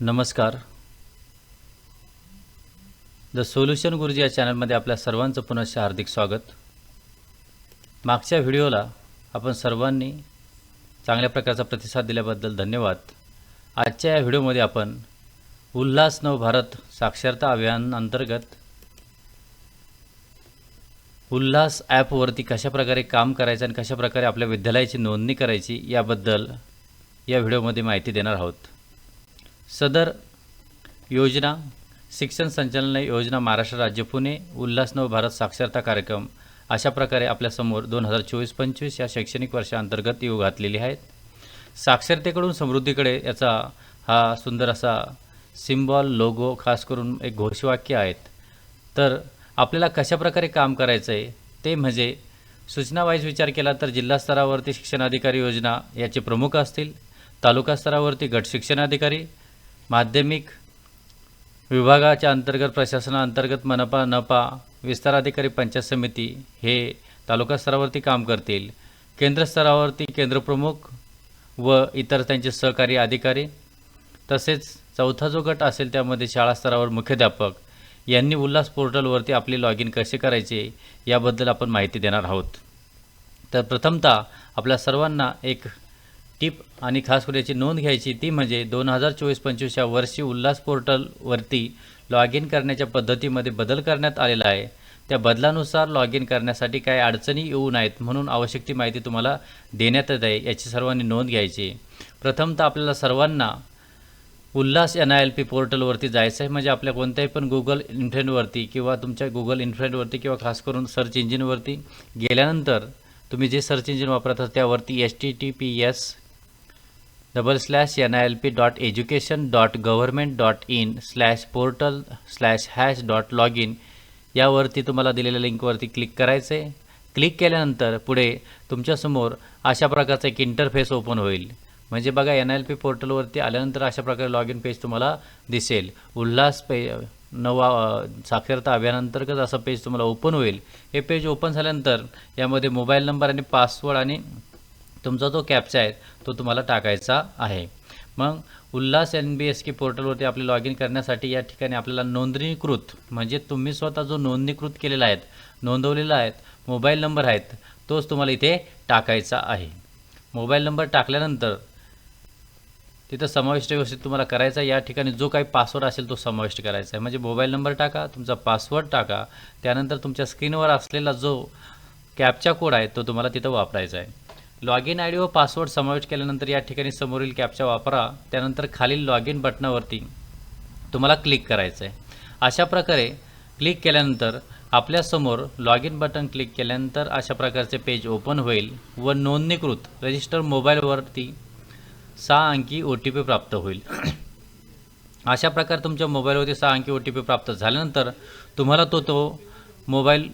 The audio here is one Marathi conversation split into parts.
नमस्कार. द सोल्युशन गुरुजी या चॅनलमध्ये आपल्या सर्वांचं पुनश्च हार्दिक स्वागत. मागच्या व्हिडिओला आपण सर्वांनी चांगल्या प्रकारचा प्रतिसाद दिल्याबद्दल धन्यवाद. आजच्या या व्हिडिओमध्ये आपण उल्हास नव भारत साक्षरता अभियान अंतर्गत उल्हास ॲपवरती कशाप्रकारे काम करायचं आणि कशाप्रकारे आपल्या विद्यालयाची नोंदणी करायची याबद्दल या व्हिडिओमध्ये माहिती देणार आहोत. सदर योजना शिक्षण संचालनालय योजना महाराष्ट्र राज्य पुणे उल्हास नव भारत साक्षरता कार्यक्रम अशा प्रकारे आपल्यासमोर दोन हजार चोवीस पंचवीस या शैक्षणिक वर्षाअंतर्गत येऊ घातलेली आहेत. साक्षरतेकडून समृद्धीकडे याचा हा सुंदर असा सिम्बॉल लोगो खास करून एक घोषवाक्य आहेत. तर आपल्याला कशाप्रकारे काम करायचं आहे ते म्हणजे सूचनावाईज विचार केला तर जिल्हा स्तरावरती शिक्षणाधिकारी योजना याचे प्रमुख असतील तालुका स्तरावरती गट शिक्षणाधिकारी माध्यमिक विभागाच्या अंतर्गत प्रशासनाअंतर्गत मनपा नपा विस्ताराधिकारी पंचायत समिती हे तालुका स्तरावरती काम करतील. केंद्र स्तरावरती केंद्रप्रमुख व इतर त्यांचे सहकारी अधिकारी तसेच चौथा जो गट असेल त्यामध्ये शाळा स्तरावर मुख्याध्यापक यांनी उल्हास पोर्टलवरती आपले लॉग इन कसे करायचे याबद्दल आपण माहिती देणार आहोत. तर प्रथमतः आपल्या सर्वांना एक टिप आणि खास करून याची नोंद घ्यायची ती म्हणजे दोन हजार चोवीस पंचवीस या वर्षी उल्हास पोर्टलवरती लॉग इन करण्याच्या पद्धतीमध्ये बदल करण्यात आलेला आहे. त्या बदलानुसार लॉग इन करण्यासाठी काही अडचणी येऊ नयेत म्हणून आवश्यक ती माहिती तुम्हाला देण्यात येत आहे याची सर्वांनी नोंद घ्यायची. प्रथमतः आपल्याला सर्वांना Ullas N I L P पोर्टलवरती जायचं आहे म्हणजे आपल्या कोणत्याही पण गुगल इन्फ्रेंडवरती किंवा तुमच्या गुगल इन्फ्रेंडवरती किंवा खास करून सर्च इंजिनवरती गेल्यानंतर तुम्ही जे सर्च इंजिन वापरत आहात त्यावरती H T T P S double slash N I L P dot education dot government dot in slash portal slash hash dot log in यावरती तुम्हाला दिलेल्या लिंकवरती क्लिक करायचं आहे क्लिक केल्यानंतर पुढे तुमच्यासमोर अशा प्रकारचा एक इंटरफेस ओपन होईल. म्हणजे बघा एन एल पी पोर्टलवरती आल्यानंतर अशा प्रकारे लॉग इन पेज तुम्हाला दिसेल. उल्हास पे नवा साक्षरता अभियानांतर्गत असं पेज तुम्हाला ओपन होईल. हे पेज ओपन झाल्यानंतर यामध्ये मोबाईल नंबर आणि पासवर्ड आणि तुमचा जो कॅप्चा आहे तो तुम्हाला टाकायचा आहे. मग Ulhas N B S K पोर्टलवरती आपले लॉग इन करण्यासाठी या ठिकाणी आपल्याला नोंदणीकृत म्हणजे तुम्ही स्वतः जो नोंदणीकृत केलेला आहेत नोंदवलेला आहेत मोबाईल नंबर आहेत तोच तुम्हाला इथे टाकायचा आहे. मोबाईल नंबर टाकल्यानंतर तिथं समाविष्ट व्यवस्थित तुम्हाला करायचा आहे. या ठिकाणी जो काही पासवर्ड असेल तो समाविष्ट करायचा आहे. म्हणजे मोबाईल नंबर टाका तुमचा पासवर्ड टाका त्यानंतर तुमच्या स्क्रीनवर असलेला जो कॅपचा कोड आहे तो तुम्हाला तिथं वापरायचा आहे. लॉग इन आय डी व पासवर्ड समाविष्ट केल्यानंतर या ठिकाणी समोरील कॅपचा वापरा. त्यानंतर खालील लॉग इन बटनावरती तुम्हाला क्लिक करायचं आहे अशा प्रकारे क्लिक केल्यानंतर आपल्यासमोर लॉग इन बटन क्लिक केल्यानंतर अशा प्रकारचे पेज ओपन होईल व नोंदणीकृत रजिस्टर मोबाईलवरती सहा अंकी ओ टी पी प्राप्त होईल. अशा प्रकारे तुमच्या मोबाईलवरती सहा अंकी ओ टी पी प्राप्त झाल्यानंतर तुम्हाला तो तो मोबाईल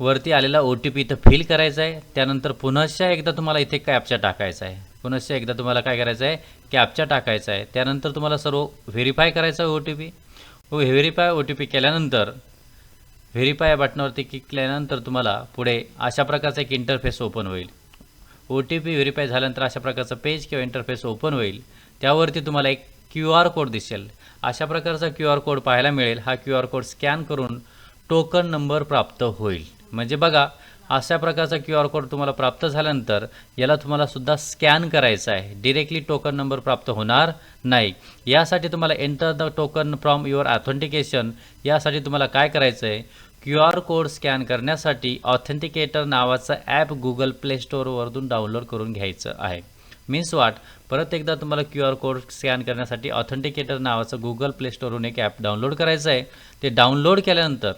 वरती आलेला ओ टी पी इथं फिल करायचा आहे. त्यानंतर पुनश्च एकदा तुम्हाला इथे कॅपचा टाकायचा आहे. पुनश्च एकदा तुम्हाला काय करायचं आहे? कॅपचा टाकायचा आहे. त्यानंतर तुम्हाला सर्व व्हेरीफाय करायचं आहे ओ टी पी व व्हेरीफाय ओ टी पी केल्यानंतर व्हेरीफाय या बटनावरती क्लिक केल्यानंतर तुम्हाला पुढे अशा प्रकारचा एक इंटरफेस ओपन होईल. ओ टी पी व्हेरीफाय झाल्यानंतर अशा प्रकारचं पेज किंवा इंटरफेस ओपन होईल. त्यावरती तुम्हाला एक क्यू आर कोड दिसेल. अशा प्रकारचा क्यू आर कोड पाहायला मिळेल. हा क्यू आर कोड स्कॅन करून टोकन नंबर प्राप्त होईल. म्हणजे बघा अशा प्रकारचा क्यू आर कोड तुम्हाला प्राप्त झाल्यानंतर याला तुम्हाला सुद्धा स्कॅन करायचा आहे. डिरेक्टली टोकन नंबर प्राप्त होणार नाही. यासाठी तुम्हाला enter the token from your authentication यासाठी तुम्हाला काय करायचं आहे क्यू आर कोड स्कॅन करण्यासाठी ऑथेंटिकेटर नावाचं ॲप गुगल प्ले स्टोअरवरून डाउनलोड करून घ्यायचं आहे. मीन्स वाट परत एकदा तुम्हाला क्यू आर कोड स्कॅन करण्यासाठी ऑथेंटिकेटर नावाचं गुगल प्ले स्टोरवरून एक ॲप डाउनलोड करायचं आहे. ते डाउनलोड केल्यानंतर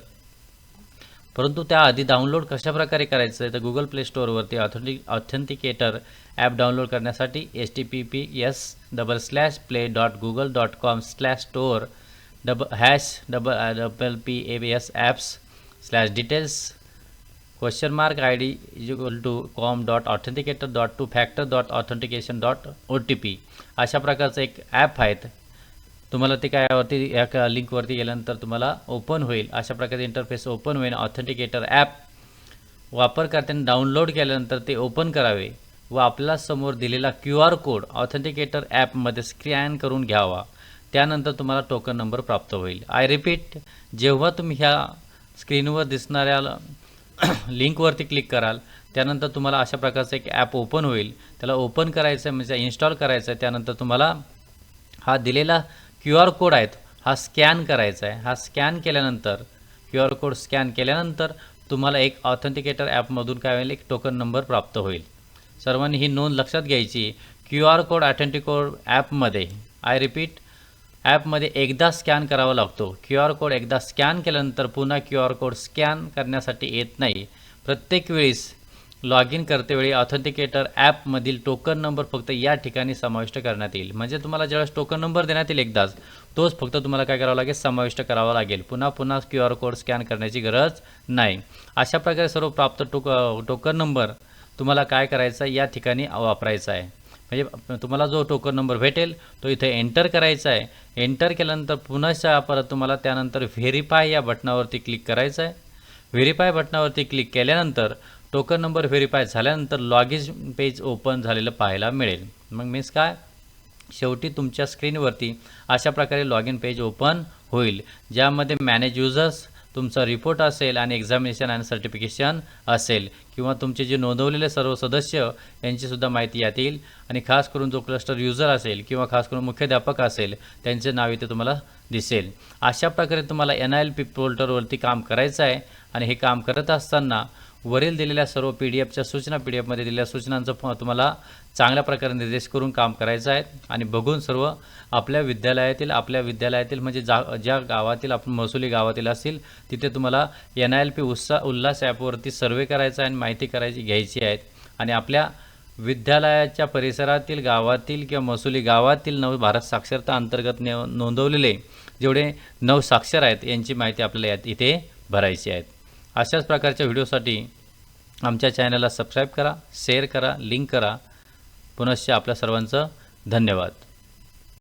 परंतु त्याआधी डाउनलोड कशाप्रकारे करायचं आहे तर गुगल प्ले स्टोअरवरती ऑथेंटिक ऑथेंटिकेटर ॲप डाउनलोड करण्यासाठी H T P P S double slash play dot Google dot com slash store dub hash double double P A B S apps slash details question mark I D equal to com dot authenticator dot two factor dot authentication dot O T P अशा प्रकारचं एक ॲप आहेत. तुम्हाला ते काय यावरती या लिंकवरती गेल्यानंतर तुम्हाला ओपन होईल. अशा प्रकारचे इंटरफेस ओपन होईल. ऑथेंटिकेटर ॲप वापरकर्त्याने डाउनलोड केल्यानंतर ते ओपन करावे व आपल्यासमोर दिलेला क्यू आर कोड ऑथेंटिकेटर ॲपमध्ये स्कॅन करून घ्यावा. त्यानंतर तुम्हाला टोकन नंबर प्राप्त होईल. आय रिपीट जेव्हा तुम्ही ह्या स्क्रीनवर दिसणाऱ्या लिंकवरती क्लिक कराल त्यानंतर तुम्हाला अशा प्रकारचं एक ॲप ओपन होईल. त्याला ओपन करायचं आहे म्हणजे इन्स्टॉल करायचं आहे. त्यानंतर तुम्हाला हा दिलेला क्यू आर कोड आहेत हा स्कॅन करायचा आहे. हा स्कॅन केल्यानंतर क्यू आर कोड स्कॅन केल्यानंतर तुम्हाला एक ऑथेंटिकेटर ॲपमधून काय होईल? एक टोकन नंबर प्राप्त होईल. सर्वांनी ही नोंद लक्षात घ्यायची. क्यू आर कोड ऑथेंटिकोड ॲपमध्ये आय रिपीट ॲपमध्ये एकदा स्कॅन करावा लागतो. क्यू आर कोड एकदा स्कॅन केल्यानंतर पुन्हा क्यू आर कोड स्कॅन करण्यासाठी येत नाही. प्रत्येक वेळेस लॉग इन करतेवेळी ऑथेंटिकेटर ॲपमधील टोकन नंबर फक्त या ठिकाणी समाविष्ट करण्यात येईल. म्हणजे तुम्हाला ज्यावेळेस टोकन नंबर देण्यात येईल एकदाच तोच फक्त तुम्हाला काय करावं लागेल? समाविष्ट करावा लागेल. पुन्हा पुन्हा क्यू आर कोड स्कॅन करण्याची गरज नाही. अशा प्रकारे सर्व प्राप्त टोक टोकन नंबर तुम्हाला काय करायचा आहे? या ठिकाणी वापरायचा आहे. म्हणजे तुम्हाला जो टोकन नंबर भेटेल तो इथे एंटर करायचा आहे. एंटर केल्यानंतर पुन्हा परत तुम्हाला त्यानंतर व्हेरीफाय या बटनावरती क्लिक करायचं आहे. व्हेरीफाय बटनावरती क्लिक केल्यानंतर टोकन नंबर व्हेरीफाय झाल्यानंतर लॉग पेज ओपन झालेलं पाहायला मिळेल. मग मीन्स काय? शेवटी तुमच्या स्क्रीनवरती अशा प्रकारे लॉग इन पेज ओपन होईल ज्यामध्ये मॅनेज युजर्स तुमचा रिपोर्ट असेल आणि एक्झामिनेशन आणि सर्टिफिकेशन असेल किंवा तुमचे जे नोंदवलेले सर्व सदस्य यांचीसुद्धा माहिती यात येईल. आणि खास करून जो क्लस्टर युजर असेल किंवा खास करून मुख्याध्यापक असेल त्यांचे नाव इथे तुम्हाला दिसेल. अशा प्रकारे तुम्हाला एन आय एल पी पोर्टलवरती काम करायचं आहे. आणि हे काम करत असताना वरील दिलेल्या सर्व पी डी एफच्या सूचना पी डी एफमध्ये दिलेल्या सूचनांचं तुम्हाला चांगल्या प्रकारे निर्देश करून काम करायचं आहे. आणि बघून सर्व आपल्या विद्यालयातील आपल्या विद्यालयातील म्हणजे जा ज्या गावातील आपण महसुली गावातील असतील तिथे तुम्हाला एन आय एल पी उत्सा उल्हास ॲपवरती सर्वे करायचा आहे आणि माहिती करायची घ्यायची आहे. आणि आपल्या विद्यालयाच्या परिसरातील गावातील किंवा महसुली गावातील नव भारत साक्षरता अंतर्गत ने नोंदवलेले जेवढे नव साक्षर आहेत यांची माहिती आपल्याला यात इथे भरायची आहेत अशाच प्रकारच्या व्हिडिओसाठी आमच्या चॅनलला सबस्क्राईब करा शेअर करा लिंक करा. पुनश्च आपल्या सर्वांचं धन्यवाद.